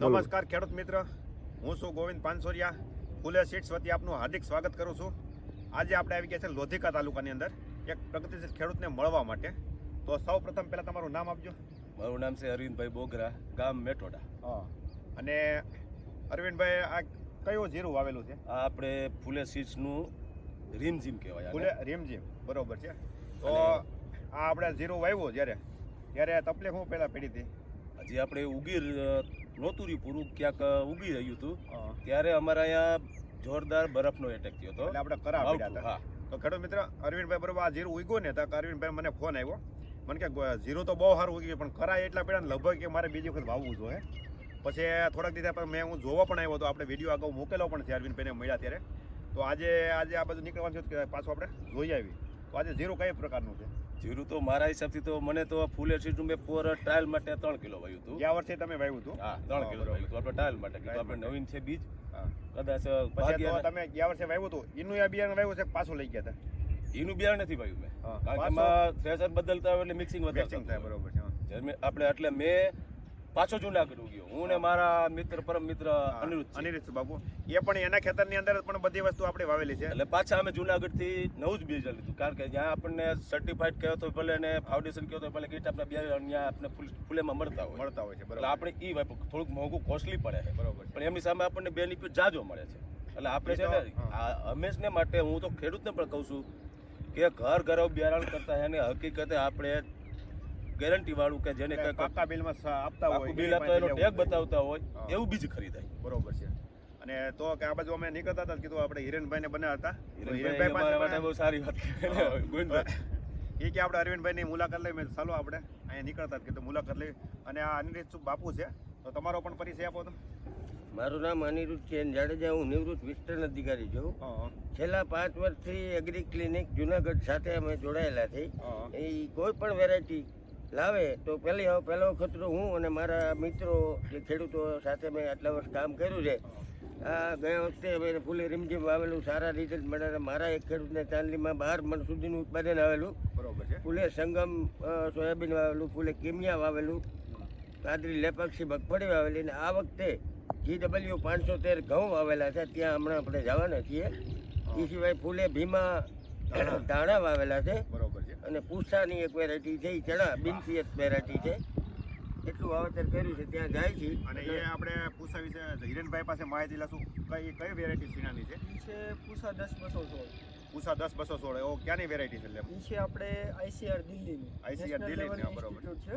નમસ્કાર ખેડૂત મિત્ર. હું છું ગોવિંદ પાનસોરિયા. ફૂલે સીટ્સ વતી આપનું હાર્દિક સ્વાગત કરું છું. આજે આપણે આવી ગયા છે લોધિકા તાલુકાની અંદર એક પ્રગતિશીલ ખેડૂતને મળવા માટે. તો સૌ પ્રથમ પહેલાં તમારું નામ આપજો. મારું નામ છે અરવિંદભાઈ બોગરા ગામ મેટોડા. અને અરવિંદભાઈ આ કયું જીરું વાવેલું છે? આ આપણે ફૂલે સીટ્સનું રીમઝીમ કહેવાય ફૂલે. રીમઝીમ. બરોબર છે. તો આ આપણે જીરું વાવ્યું જ્યારે ત્યારે તકલીફ હું પહેલાં પડી હતી? હજી આપણે ઉગી નહોતું રહ્યું પૂરું ક્યાંક ઉગી રહ્યું હતું. ત્યારે અમારા અહીંયા જોરદાર બરફનો એટેક થયો હતો. આપણે કરા હા. તો ખેડૂત મિત્ર અરવિંદભાઈ બરોબર આ જીરું ઉગ્યો ને તો અરવિંદભાઈ મને ફોન આવ્યો. મને કે ઝીરો જીરું તો બહુ સારું ઉગ્યું પણ કરાય એટલા પડ્યા ને લગભગ કે મારે બીજી વખત વાવવું જોઈએ. પછી થોડાક દિવસ મેં હું જોવા પણ આવ્યો હતો આપણે વીડિયો અગાઉ મૂકેલો પણ છે અરવિંદભાઈને મળ્યા ત્યારે. તો આજે આજે આ બધું નીકળવાનું છે કે પાછું આપણે જોઈ આવી. તો આજે જીરું કઈ પ્રકારનું છે? જીરું તો મારા હિસાબથી તો મને તો ફૂલે સીડનું મેં પોર ટ્રાયલ માટે ત્રણ કિલો વાવ્યું હતું. ગયા વર્ષે તમે વાવ્યું હતું? હા ત્રણ કિલો વાયું હતું આપણે ટ્રાયલ માટે કીધું. આપણે નવીન છે બીજ. કદાચ પછી તમે ગયા વર્ષે વાવ્યું હતું. એનું આ બિયારણ વાવ્યું છે પાછું લઈ ગયા હતા? એનું બિયારણ નથી વાયું મેં. કારણ કે એમાં થ્રેસર બદલતા હોય એટલે મિક્સિંગ વધારે થાય બરોબર છે આપણે એટલે મેં પાછો જુનાગઢ ઉગ્યો. હું ને મારા મિત્ર પરમ મિત્ર અનિરુદ્ધ. અનિરુદ્ધ બાબુ એ પણ એના ખેતરની અંદર પણ બધી વસ્તુ આપણે વાવેલી છે. એટલે પાછા અમે જુનાગઢથી નવું જ બીજ લીધું કારણ કે જ્યાં આપણને સર્ટિફાઈડ કહ્યો તો ભલે ને ફાઉન્ડેશન કહ્યો તો ભલે કીટ આપણે બે ત્યાં આપણે ફૂલ ફૂલેમાં મળતા હોય. મળતા હોય છે એટલે આપણે ઈ વાપર. થોડુંક મોંઘું કોસ્ટલી પડે છે. બરોબર પણ એમની સામે આપણને બેનિફિટ જાજો મળે છે. એટલે આપણે છે ને હંમેશને માટે હું તો ખેડૂતને પણ કહું છું કે ઘર ઘર બિયારણ કરતા એને હકીકતે આપણે ગેરંટી વાળું કે જેને કઈ પાકા બિલમાં આપતા હોય બિલ આપતા એનો ટેગ બતાવતા હોય એવું બીજ ખરીદાય. બરોબર છે. અને તો કે આ બાજુ અમે નીકળતા હતા કીધું આપણે હિરેનભાઈ ને બન્યા હતા હિરેનભાઈ માટે બહુ સારી વાત. એ કે આપણે અરવિંદભાઈ ની મુલાકાત લઈ મેં ચાલો આપણે અહીંયા નીકળતા. કીધું મુલાકાત લઈ. અને આ અનિરુદ્ધ બાપુ છે? તો તમારો પણ પરિચય આપો તો મારું નામ અનિરુદ્ધ છે. જાડેજા હું નિવૃત્ત વિસ્તરણ અધિકારી છું. છેલ્લા પાંચ વર્ષથી એગ્રી ક્લિનિક જુનાગઢ સાથે અમે જોડાયેલા છે એ કોઈ પણ વેરાયટી લાવે તો પહેલી પહેલો ખતરો હું અને મારા મિત્રો જે ખેડૂતો સાથે મેં આટલા વર્ષ કામ કર્યું છે આ ગયા વખતે અમે ફૂલે રીમઝીમ વાવેલું સારા રિઝલ્ટ મળ્યા મારા એક ખેડૂતને ચાંદલીમાં બાર મણ સુધીનું ઉત્પાદન આવેલું. બરોબર છે. ફૂલે સંગમ સોયાબીન વાવેલું ફૂલે કેમિયા વાવેલું કાદરી લેપાક્ષી મગફળી વાવેલી અને આ વખતે જી ડબલ્યુ પાંચસો તેર ઘઉં વાવેલા છે. ત્યાં હમણાં આપણે જવાના છીએ. એ સિવાય ફૂલે ભીમા ધાણા વાવેલા છે. બરોબર અને પૂસાની એક વેરાયટી છે એ ચણા બિનપિયત વેરાયટી છે. એટલું વાવેતર કર્યું છે ત્યાં જાય છે. અને એ આપણે પૂછા વિશે હિરેનભાઈ પાસે માહિતી લઈશું. કઈ કઈ વેરાયટી સીનાની છે? ઈ છે પૂસા દસ બસો સોળ. પૂસા દસ બસો સોળ. એવો ક્યાંની વેરાયટી છે એટલે? ઈ છે આપણે આઈસીઆર દિલ્હીની. આઈસીઆર દિલ્હીની, બરોબર. છે.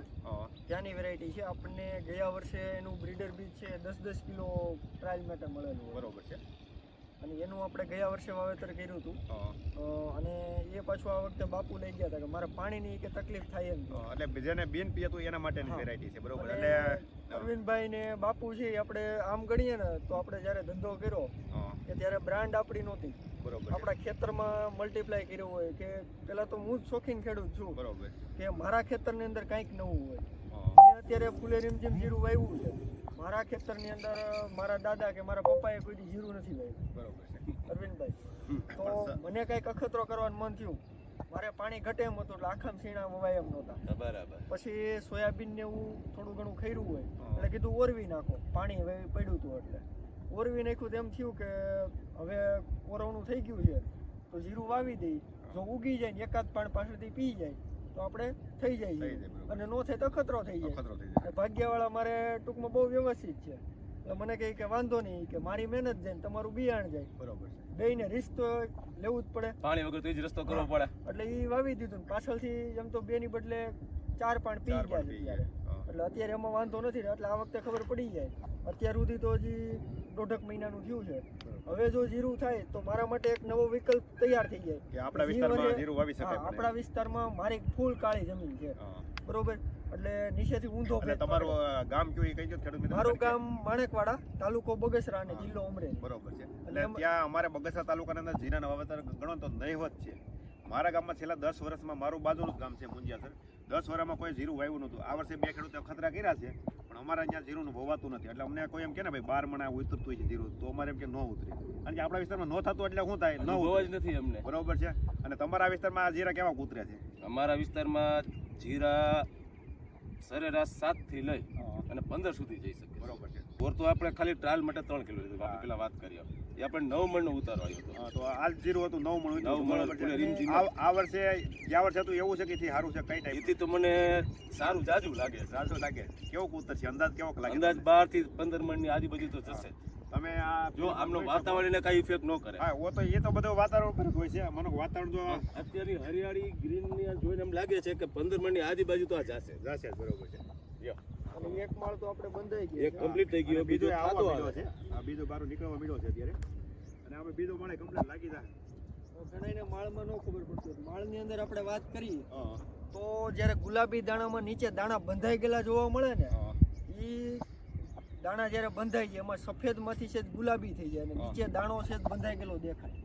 ત્યાંની વેરાયટી છે. આપણને ગયા વર્ષે એનું બ્રીડર બીજ છે દસ દસ કિલો ટ્રાયલ માટે મળેલું. બરોબર છે. અને એનું આપણે ગયા વર્ષે વાવેતર કર્યું હતું. અને એ પાછું આ વખતે બાપુ લઈ ગયા હતા કે મારે પાણીની કે તકલીફ થાય એમ. એટલે જેને બિન તું એના માટેની વેરાયટી છે બરોબર. એટલે અરવિંદભાઈ ને બાપુ છે આપણે આમ ગણીએ ને તો આપણે જ્યારે ધંધો કર્યો કે ત્યારે બ્રાન્ડ આપણી નહોતી. બરોબર. આપણા ખેતરમાં મલ્ટીપ્લાય કર્યું હોય કે પેલા તો હું જ શોખીન ખેડૂત છું બરોબર. કે મારા ખેતરની અંદર કંઈક નવું હોય. અત્યારે ફૂલે રીમઝીમ જીરું વાવ્યું છે મારા ખેતરની અંદર મારા દાદા કે મારા પપ્પાએ કોઈ જીરું નથી વાવ્યું બરોબર છે. અરવિંદભાઈ. તો મને કંઈક અખતરો કરવાનું મન થયું. મારે પાણી ઘટે એમ હતું એટલે આખા સીણા વવાય એમ નહોતા. બરાબર. પછી સોયાબીન ને એવું થોડું ઘણું ખૈરું હોય એટલે કીધું ઓરવી નાખો. પાણી હવે પડ્યું હતું એટલે. ઓરવી નાખ્યું તો એમ થયું કે હવે ઓરવણું થઈ ગયું છે તો જીરું વાવી દઈ. જો ઉગી જાય ને એકાદ પાણ પાછળથી પી જાય. તો આપણે થઈ જાય. અને નો થાય તો ખતરો થઈ જાય. અખતરો થઈ જાય. અને ભાગ્યવાળા મારે ટૂંકમાં બહુ વ્યવસ્થિત છે. એટલે મને કહે કે વાંધો નહીં કે મારી મહેનત જાય ને તમારું બિયાણ જાય બરોબર છે. ને રિસ્ક તો લેવું જ પડે. પાણી વગર તો એ જ રસ્તો કરવો પડે. એટલે એ વાવી દીધું ને પાછળથી એમ તો બે ની બદલે ચાર પાણ પી ગયા છે. એટલે અત્યારે એમાં વાંધો નથી એટલે આ વખતે ખબર પડી જાય. અત્યાર સુધી તો હજી દોઢક મહિનાનું થયું છે. હવે જો જીરું થાય તો મારા માટે એક નવો વિકલ્પ તૈયાર થઈ જાય. કે આપણા વિસ્તારમાં જીરું વાવી શકાય આપણા વિસ્તારમાં મારી ફૂલ કાળી જમીન છે. બરોબર? એટલે નીચેથી ઊંધો તમારું ગામ કયું એ દો ખેડૂત મિત્ર. મારું ગામ માણેકવાડા તાલુકો બગસરા અને જિલ્લો ઉમરે બરોબર છે. એટલે એટલે ત્યાં અમારે બગસરા તાલુકાના અંદર જીરાના વાવેતર ગણો તો નહીવત છે. મારા ગામમાં છેલ્લા દસ વર્ષમાં મારું બાજુનું ગામ છે મુંજિયાસર દસ વર્ષમાં કોઈ જીરું વાવ્યું નહોતું. આ વર્ષે બે ખેડૂતો ખતરા કર્યા છે પણ અમારે અહીંયા જીરુંનું ભોવાતું નથી. એટલે અમને કોઈ એમ કે ને ભાઈ બાર મણા ઉતરતું છે જીરું તો અમારે એમ કે ન ઉતરે. કારણ કે આપણા વિસ્તારમાં ન થતું એટલે શું થાય? ન જ નથી અમને. બરોબર છે? અને તમારા વિસ્તારમાં આ જીરા કેવા ઉતરે છે? અમારા વિસ્તારમાં જીરા સરેરાશ સાતથી લઈ અને પંદર સુધી જઈ શકે બરોબર છે. બોર તો આપણે ખાલી ટ્રાયલ માટે ત્રણ કિલો લીધું. પેલા વાત કરી એ આપણે નવ મણનો ઉતારો આવ્યો હતો. હા, તો આ જીરું હતું નવ મણ નવ મણ. આ વર્ષે ગયા વર્ષે હતું એવું છે કે થી સારું છે કઈ ટાઈપ એથી તો મને સારું જાજુ લાગે. છે. લાગે. કેવો ઉતર છે? અંદાજ કેવો લાગે અંદાજ બારથી પંદર મણની આજુબાજુ તો જશે. તમે આ જો આમનો વાતાવરણને કઈ ઇફેક્ટ ન કરે. હા ઓ તો એ તો બધો વાતાવરણ પર હોય છે. મને વાતાવરણ જો અત્યારે હરિયાળી ગ્રીન ને જોઈને એમ લાગે છે કે પંદર મણની આજુબાજુ તો આ જશે. જશે બરોબર છે. અને એક માળ તો આપણે બંધાઈ એક કમ્પ્લીટ થઈ ગયો બીજો થાતો થતો આવે છે. આ બીજો બારો નીકળવા મળ્યો છે અત્યારે. અને આપણે બીજો માળે કમ્પ્લીટ લાગી જાય. ઘણાયને માળમાં ન ખબર પડતી માળની અંદર આપણે વાત કરીએ. તો જ્યારે ગુલાબી દાણામાં નીચે દાણા બંધાઈ ગયેલા જોવા મળે ને હા. ઈ દાણા જ્યારે બંધાઈ જાય એમાં સફેદમાંથી છે ગુલાબી થઈ જાય અને નીચે દાણો છે બંધાઈ ગયેલો દેખાય.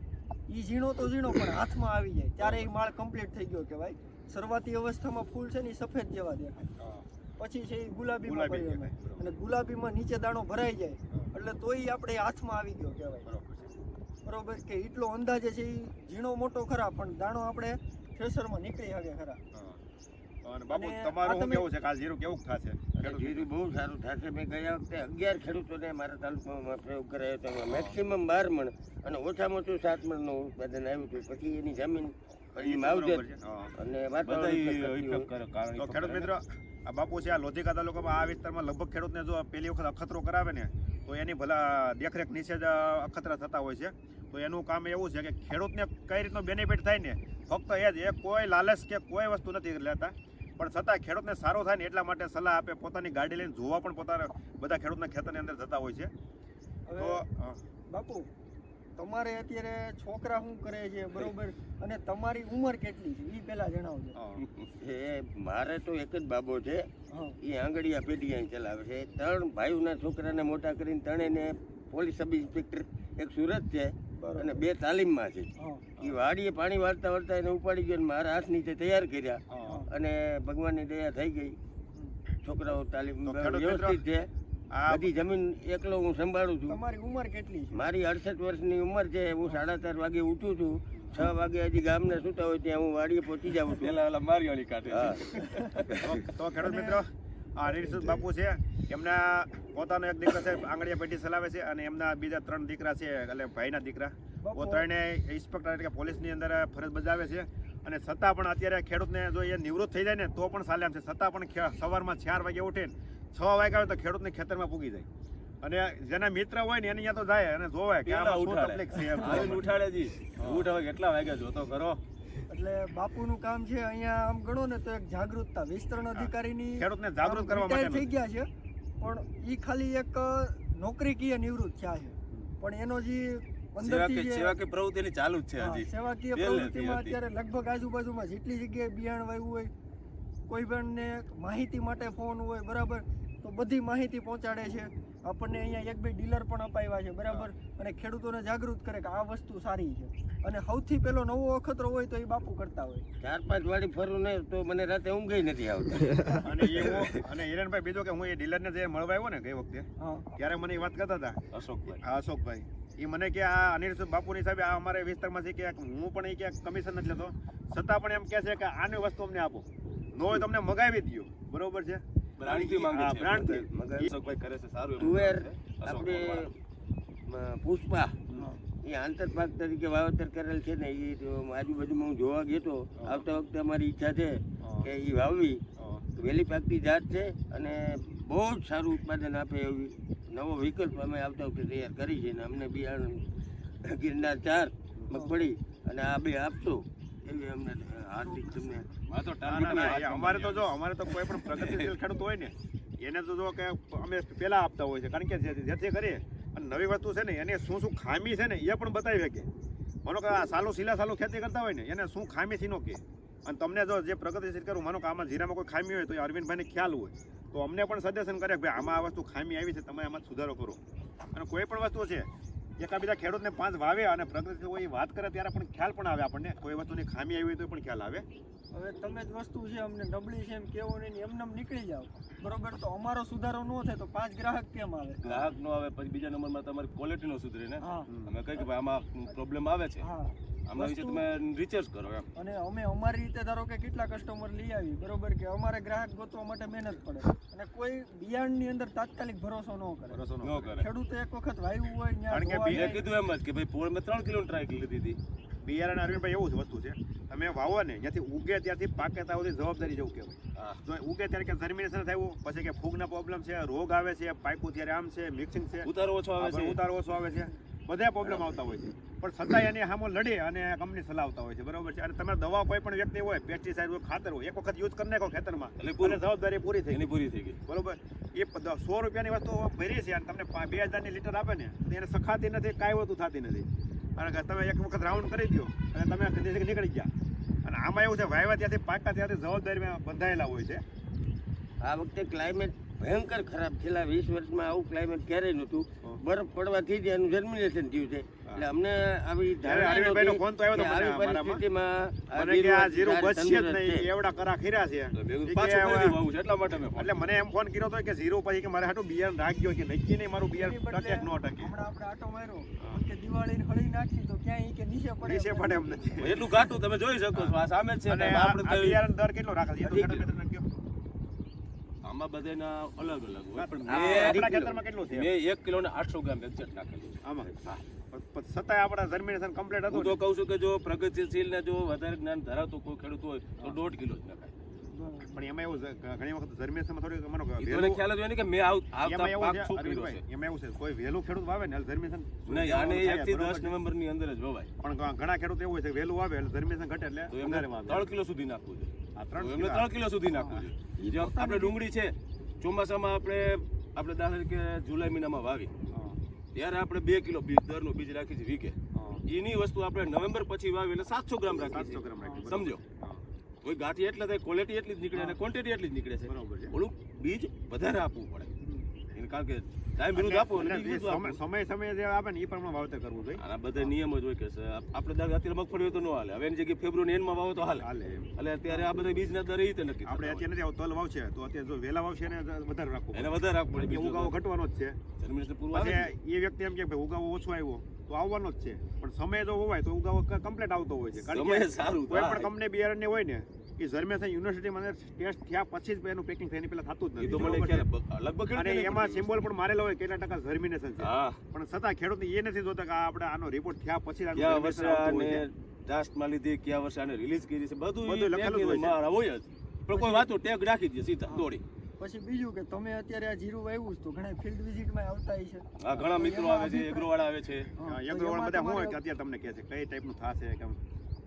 ઈ ઝીણો તો ઝીણો પણ હાથમાં આવી જાય. ત્યારે એ માળ કમ્પ્લીટ થઈ ગયો કહેવાય. શરૂઆતી અવસ્થામાં ફૂલ છે ને સફેદ જેવા દેખાય. પછી છે એ ગુલાબીમાં અને ગુલાબીમાં નીચે દાણો ભરાઈ જાય. એટલે તોય આપણે હાથમાં આવી ગયો કહેવાય. બરોબર કે એટલો અંદાજે છે એ ઝીણો મોટો ખરા પણ દાણો આપણે થ્રેસરમાં નીકળી શકે ખરા. અને બાપુ તમારું શું કેવું છે કે આ જીરું કેવું થશે? જીરું બહુ સારું થશે. મેં ગયા વખતે અગિયાર ખેડૂતોને મારા તાલુકામાં પ્રયોગ કરાયો હતો. મેક્સિમમ બાર મણ અને ઓછામાં ઓછું સાત મણનું ઉત્પાદન આવ્યું હતું. પછી એની જમીન માવજત. અને વાતાવરણ ઇફેક્ટ કરે કારણ તો ખેડૂત મિત્ર આ બાપુ છે આ લોધિકા તાલુકામાં આ વિસ્તારમાં લગભગ ખેડૂતને જો પહેલી વખત અખતરો કરાવે ને તો એની ભલા દેખરેખ નીચે જ અખતરા થતા હોય છે. તો એનું કામ એવું છે કે ખેડૂતને કઈ રીતનો બેનિફિટ થાય ને ફક્ત એ જ એ કોઈ લાલચ કે કોઈ વસ્તુ નથી લેતા. પણ છતાં ખેડૂતને સારો થાય ને એટલા માટે સલાહ આપે પોતાની ગાડી લઈને જોવા પણ પોતાના બધા ખેડૂતના ખેતરની અંદર જતા હોય છે. તો બાપુ તમારે અત્યારે છોકરા શું કરે છે બરોબર? અને તમારી ઉંમર કેટલી છે? એ પહેલા જણાવજો. એ મારે તો એક જ બાબો છે. એ આંગળીયા પેઢી ચલાવે છે. ત્રણ ભાઈઓના છોકરાને મોટા કરીને ત્રણેયને પોલીસ સબ ઇન્સ્પેક્ટર એક સુરત છે અને બે તાલીમમાં છે. એ વાડીએ પાણી વાળતા વાળતા એને ઉપાડી ગયો અને મારા હાથ નીચે તૈયાર કર્યા. અને ભગવાનની દયા થઈ ગઈ. છોકરાઓ તાલીમ વ્યવસ્થિત છે. આ બધી જમીન એકલો હું સંભાળું છું. તમારી ઉંમર કેટલી છે? મારી અડસઠ વર્ષની ઉંમર છે. હું સાડા ચાર વાગે ઉઠું છું. છ વાગે હજી ગામને સુતા હોય ત્યાં હું વાડીએ પહોંચી જાઉં છું. પેલા મારી વાળી કાઢે તો તો ખેડૂત મિત્રો આ રીરસુદ બાપુ છે. એમના પોતાનો એક દીકરો છે આંગળીયા પેટી ચલાવે છે અને એમના બીજા ત્રણ દીકરા છે એટલે ભાઈના દીકરા. ત્રણે ઇન્સ્પેક્ટર એટલે કે પોલીસની અંદર ફરજ બજાવે છે. અને છતાં પણ અત્યારે ખેડૂતને જો એ નિવૃત્ત થઈ જાય ને તો પણ ચાલે છે. છતાં પણ સવારમાં ચાર વાગે ઉઠીને છ વાગે આવે તો ખેડૂતને ખેતરમાં પૂગી જાય. અને જેના મિત્ર હોય ને એની અહીંયા તો જાય અને જોવે કે શું ઉઠાડે. તકલીફ છે ઉઠાડે જી. ઉઠ હવે કેટલા વાગ્યા જોતો કરો. એટલે બાપુનું કામ છે અહીંયા આમ ગણો ને તો એક જાગૃતતા. વિસ્તરણ અધિકારીની ખેડૂતને જાગૃત કરવા માટે થઈ ગયા છે પણ ઈ ખાલી એક નોકરીકીય નિવૃત્ત થયા છે. પણ એનો જે સેવા અંદરથી કે જે પ્રવૃત્તિની ચાલુ જ છે હજી. સેવાકીય પ્રવૃત્તિમાં અત્યારે લગભગ આજુબાજુમાં જેટલી જગ્યાએ બિયાણ વાવ્યું હોય કોઈ પણને માહિતી માટે ફોન હોય બરાબર. તો બધી માહિતી પહોંચાડે છે. આપણને અહીંયા એક બે ડીલર પણ અપાવ્યા છે બરાબર? અને ખેડૂતોને જાગૃત કરે કે આ વસ્તુ સારી છે. અને સૌથી પેલો નવો અખતરો હોય તો એ બાપુ કરતા હોય. ચાર પાંચ વાળી ફરું ને તો મને રાતે ઊંઘ નથી આવતી. અને એ અને હિરણભાઈ બીજો કે હું એ ડીલરને જે મળવા આવ્યો ને ગઈ વખતે હા. ત્યારે મને એ વાત કરતા હતા. અશોકભાઈ. અશોકભાઈ. એ મને કે આ અનિલ બાપુની સાહેબ આ અમારે વિસ્તારમાં છે કે હું પણ એ ક્યાંક કમિશન નથી લેતો. છતાં પણ એમ કહે છે કે આની વસ્તુ અમને આપો. ન હોય તો અમને મગાવી દ્યો. બરોબર છે? બ્રાન્ડથી માંગે છે. બ્રાન્ડથી. મગર અશોકભાઈ કરે છે સારું તુવેર આપણે પુષ્પા એ આંતરપાક તરીકે વાવેતર કરેલ છે ને એ આજુબાજુમાં હું જોવા ગયો તો આવતા વખતે અમારી ઈચ્છા છે કે એ વાવવી. વહેલી પાકતી જાત છે અને બહુ જ સારું ઉત્પાદન આપે એવી નવો વિકલ્પ અમે આવતા વખતે તૈયાર કરી છે અને અમને બિયારણ ગિરનાર ચાર મગફળી અને આ બે આપશો એવી અમને હાર્દિક તમને અમારે તો જો અમારે તો કોઈ પણ પ્રગતિશીલ ખેડૂત હોય ને એને તો જો કે અમે પહેલા આપતા હોય છે. કારણ કે જે- જેથી કરીએ અને નવી વસ્તુ છે ને એને શું શું ખામી છે ને એ પણ બતાવી શકે. માનો કે આ સાલું સીલા સાલું ખેતી કરતા હોય ને એને શું ખામી છે નો કે. અને તમને જો જે પ્રગતિશીલ કરું માનો કે આમાં જીરામાં કોઈ ખામી હોય તો એ અરવિંદભાઈને ખ્યાલ હોય. તો અમને પણ સજેશન કરે કે ભાઈ આમાં આ વસ્તુ ખામી આવી છે તમે આમાં સુધારો કરો. અને કોઈ પણ વસ્તુ છે એકાબીજા ખેડૂતને પાંચ વાવે અને પ્રગતિ હોય એ વાત કરે ત્યારે પણ ખ્યાલ પણ આવે આપણને. કોઈ વસ્તુની ખામી આવી હોય તો પણ ખ્યાલ આવે. હવે તમે જ વસ્તુ છે અમને નબળી છે એમ કેવો નહીં ને એમને એમ નીકળી જાવ બરોબર તો અમારો સુધારો ન થાય તો પાંચ ગ્રાહક કેમ આવે? ગ્રાહક નો આવે પછી બીજા નંબરમાં તમારી ક્વોલિટી નો સુધરે ને? હા. અમે કહીએ કે ભાઈ આમાં પ્રોબ્લેમ આવે છે. હા. આમના વિશે તમે રિસર્ચ કરો એમ. અને અમે અમારી રીતે ધારો કે કેટલા કસ્ટમર લઈ આવી બરોબર કે અમારે ગ્રાહક ગોતવા માટે મહેનત પડે. અને કોઈ બિયારણની અંદર તાત્કાલિક ભરોસો ન કરે. ભરોસો ન કરે. ખેડૂત એક વખત વાવ્યું હોય કારણ કે ત્યાં કીધું એમ જ કે ભાઈ પોળ મેં ત્રણ કિલો ટ્રાય કરી લીધી હતી. બિયારણ અરવિંદભાઈ એવું જ વસ્તુ છે. તમે વાવો ને જ્યાંથી ઉગે ત્યાંથી પાકે ત્યાં સુધી જવાબદારી જેવું કહેવાય. તો ઉગે ત્યારે કે જર્મિનેશન થયું પછી કે ફૂગના પ્રોબ્લેમ છે રોગ આવે છે પાકું ત્યારે આમ છે મિક્સિંગ છે. ઉતારો ઓછો આવે છે. ઉતારો ઓછો આવે છે. બધા પ્રોબ્લેમ આવતા હોય છે. પણ છતાંય એની હામો લડી અને કંપની ચલાવતા હોય છે. બરોબર છે? અને તમે દવા કોઈ પણ વ્યક્તિ હોય પેસ્ટિસાઇડ હોય ખાતર હોય એક વખત યુઝ કરી નાખો ખેતરમાં એટલે જવાબદારી પૂરી થઈ એની પૂરી થઈ ગઈ. બરોબર? એ સો રૂપિયાની વસ્તુ ભરી છે અને તમને બે હજારની લીટર આપે ને એને સખાતી નથી કાંઈ વસ્તુ થતી નથી. અને કે તમે એક વખત રાઉન્ડ કરી દો અને તમે નીકળી ગયા. અને આમાં એવું છે વાયવા ત્યાંથી પાકા ત્યાંથી જવાબદારીમાં બંધાયેલા હોય છે. આ વખતે ક્લાઇમેટ ભયંકર ખરાબ છેલ્લા વીસ વર્ષમાં આવું ક્લાઇમેટ ક્યારેય નહોતું. બરફ પડવાથી જ એનું જર્મિનેશન થયું છે. એટલે અમને આવી ધારણા ફોન તો આવ્યો તો મને આવી પરિસ્થિતિમાં મને કે આ જીરું બચશે જ નહીં એવડા કરા ખીરા છે. પાછું દીધું છે એટલા માટે મેં એટલે મને એમ ફોન કર્યો તો કે ઝીરો પછી કે મારે હાટું બિયારણ રાખજો કે નક્કી નહીં મારું બિયારણ ટકે કે ન ટકે. હમણાં આપણે આટો માર્યો. કે દિવાળી હળી નાખી તો ક્યાંય કે નીચે પડે નીચે પડે એમ નથી. એટલું ઘાટું તમે જોઈ શકો છો આ સામે જ છે અને આપણે તો- બિયારણ દર કેટલો રાખે છે. આમાં બધાના અલગ અલગ હોય પણ મેં કેટલું છે? એક કિલો ને આઠસો ગ્રામ એક્ઝેક્ટ નાખેલું આમાં? હા. છતાંય આપણા જર્મિનેશન કમ્પ્લીટ હતું તો કહું છું કે જો પ્રગતિશીલ ને જો વધારે જ્ઞાન ધરાવતો કોઈ ખેડૂત હોય તો દોઢ કિલો જ નખાય. પણ એમાં એવું ઘણી વખત જર્મિનેશનમાં થોડી મને ખ્યાલ જ હોય ને કે મેં આવ- એમાં એવું પાક છે એમાં એવું છે કોઈ વહેલું ખેડૂત વાવે ને જર્મિનેશન નહીં આને એક થી દસ નવેમ્બરની અંદર જ વવાય. પણ ઘણા ખેડૂત એવું હોય છે કે વહેલું વાવે એટલે જર્મિનેશન ઘટે એટલે ત્રણ કિલો સુધી નાખવું છે એમને ત્રણ કિલો સુધી નાખવું છે આપણે ડુંગળી છે ચોમાસામાં આપણે આપણે દાખલા તરીકે જુલાઈ મહિનામાં વાવી. ત્યારે આપણે બે કિલો બીજ દરનો બીજ રાખી છે વીકે એની વસ્તુ આપણે નવેમ્બર પછી વાવી એટલે સાતસો ગ્રામ રાખી સાતસો ગ્રામ રાખી, સમજો? કોઈ ગાંઠી એટલે થાય ક્વોલિટી એટલી જ નીકળે અને ક્વોન્ટિટી એટલી જ નીકળે છે. બરોબર ઓલું બીજ વધારે આપવું પડે. કારણ કે ટાઈમ વિરુદ્ધ આપો. સમય સમય જે આપે ને એ પ્રમાણે વાવતર કરવું જોઈએ. આના બધા નિયમ જ હોય કે આપણે દર અત્યારે મગફળી તો ન હાલે. હવે એની જગ્યાએ ફેબ્રુઆરી એન્ડમાં વાવો તો હાલે. હાલે એટલે અત્યારે આ બધા બીજના દર રીતે નક્કી આપણે અત્યારે નથી તલ વાવશે તો અત્યારે જો વહેલા વાવશે ને વધારે રાખવું. એને વધારે રાખવું પડે ઉગાવો ઘટવાનો જ છે. જર્મિનેશન પૂરું આવે છે. પછી એ વ્યક્તિ એમ કે ભાઈ ઉગાવો ઓછો આવ્યો. તો આવવાનો જ છે. પણ સમય જો હોય તો ઉગાવો કમ્પ્લીટ આવતો હોય છે. કારણ કે સારું કોઈ. પણ કંપની બિયારણની હોય ને એ જર્મેશન યુનિવર્સિટીમાં ટેસ્ટ થયા પછી જ એનું પેકિંગ થઈને પેલા થતું જ નથી. લગભગ અને એમાં સિમ્બોલ પણ મારેલો હોય કેટલા ટકા ઝર્મિનેશન છે. પણ છતાં ખેડૂત એ નથી જોતા કે આપણે આનો રિપોર્ટ થયા પછી કયા વર્ષે આને છે. લીધી કયા વર્ષે આને રિલીઝ કરી છે બધું બધું લખેલું હોય મારા હોય જ. પણ કોઈ વાતો ટેગ રાખી દે સીધા દોડી. પછી બીજું કે તમે અત્યારે આ જીરું વાવ્યું છે તો ઘણા ફિલ્ડ વિઝિટમાં આવતા છે હા ઘણા મિત્રો આવે છે એગ્રો વાળા આવે છે. હા, હા, એગ્રો વાળા બધા હું કે અત્યારે તમને કહે છે કઈ ટાઈપનું થશે કેમ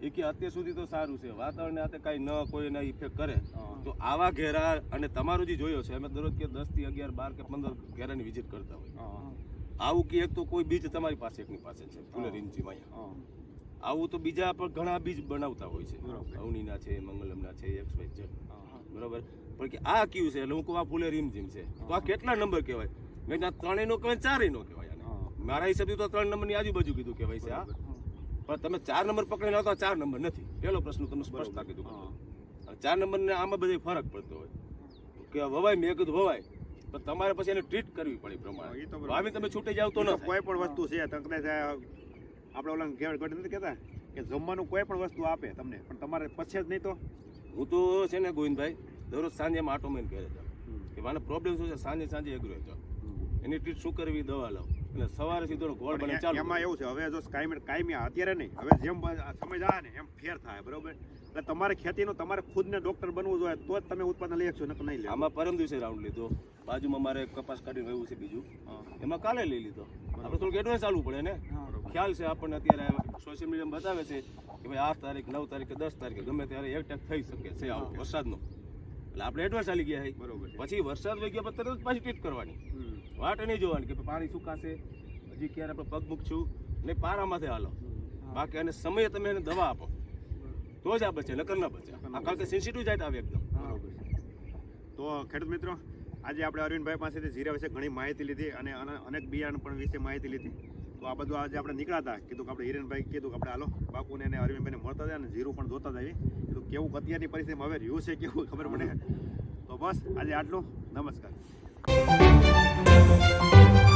એ કે અત્યાર સુધી તો સારું છે. વાતાવરણ આતે કાંઈ ન કોઈ એના ઇફેક્ટ કરે તો આવા ઘેરા અને તમારું જે જોયો છે અમે દરરોજ કે દસથી અગિયાર બાર કે પંદર ઘેરાની વિઝિટ કરતા હોય. આવું કે એક તો કોઈ બીજ તમારી પાસે એકની પાસે છે ફૂલર અહીંયા. આવું તો બીજા પણ ઘણા બીજ બનાવતા હોય છે. અવનીના છે મંગલમના છે એક્સ વાય ઝેડ બરોબર? પણ કે આ કયું છે? એટલે હું કહું આ ફૂલે રીમ જીમ છે. તો આ કેટલા નંબર કહેવાય? મેં ત્યાં આ ત્રણેય નો કહેવાય ચારેય નો કહેવાય મારા હિસાબે તો ત્રણ નંબરની આજુબાજુ કીધું કહેવાય છે આ પણ તમે ચાર નંબર પકડીને આવતા ચાર નંબર નથી. પેલો પ્રશ્ન તમને સ્પષ્ટતા કીધું ચાર નંબરને આમાં બધે ફરક પડતો હોય. કે વવાય મેં કીધું વવાય. પણ તમારે પછી એને ટ્રીટ કરવી પડે પ્રમાણે. બરોબર. તમે છૂટી જાવ તો ન કોઈ પણ વસ્તુ છે કદાચ આપણે ઓલા કહેવાય ઘટ નથી કહેતા કે જમવાનું કોઈ પણ વસ્તુ આપે તમને પણ તમારે પછી જ નહીં તો? હું તો છે ને ગોવિંદભાઈ દરરોજ સાંજે માટો આટો કહે ઘરે કે મને પ્રોબ્લેમ શું છે? સાંજે સાંજે એગ્રો જાઉં એની ટ્રીટ શું કરવી? દવા લાવ. અને સવારે સીધો ગોળ બને ચાલુ એમાં એવું છે હવે જો કાયમી કાયમી અત્યારે નહીં હવે જેમ સમય જાય ને એમ ફેર થાય બરોબર? એટલે તમારે ખેતીનો તમારે ખુદને ડોક્ટર બનવું જોઈએ તો જ તમે ઉત્પાદન લઈ શકશો નકર નહીં લે આમાં પરમ દિવસે રાઉન્ડ લીધો. બાજુમાં મારે કપાસ કાઢી રહ્યું છે બીજું. એમાં કાલે લઈ લીધો. આપણે થોડુંક એડવાન્સ ચાલવું પડે ને? ખ્યાલ છે આપણને અત્યારે સોશિયલ મીડિયામાં બતાવે છે કે ભાઈ આઠ તારીખ નવ તારીખે દસ તારીખે ગમે ત્યારે એક ટેક થઈ શકે છે આવો વરસાદનો. એટલે આપણે એડવાન્સ ચાલી ગયા બરોબર પછી વરસાદ વહી ગયા પછી તરત પાછી ટ્રીટ કરવાની. વાટ નહીં જોવાની કે પાણી સુકાશે હજી ક્યારે આપણે પગ મૂકશું? ને પારામાંથી હાલો. બાકી અને સમયે તમે એને દવા આપો. તો જ આ બચે નકર ના બચે. આ કારણ કે સેન્સિટિવ જાત આવે એકદમ. તો ખેડૂત મિત્રો આજે આપણે અરવિંદભાઈ પાસેથી જીરા વિશે ઘણી માહિતી લીધી અને અન- અનેક બિયારણ પણ વિશે માહિતી લીધી. તો આ બધું આજે આપણે નીકળ્યા હતા. કીધું કે આપણે હિરેનભાઈ કીધું કે આપણે હાલો બાપુને અને અરવિંદભાઈને મળતા જાય અને જીરું પણ જોતા થાય કીધું કેવું અત્યારની પરિસ્થિતિમાં હવે રહ્યું છે કેવું ખબર પડે. તો બસ આજે આટલું. નમસ્કાર. えっ?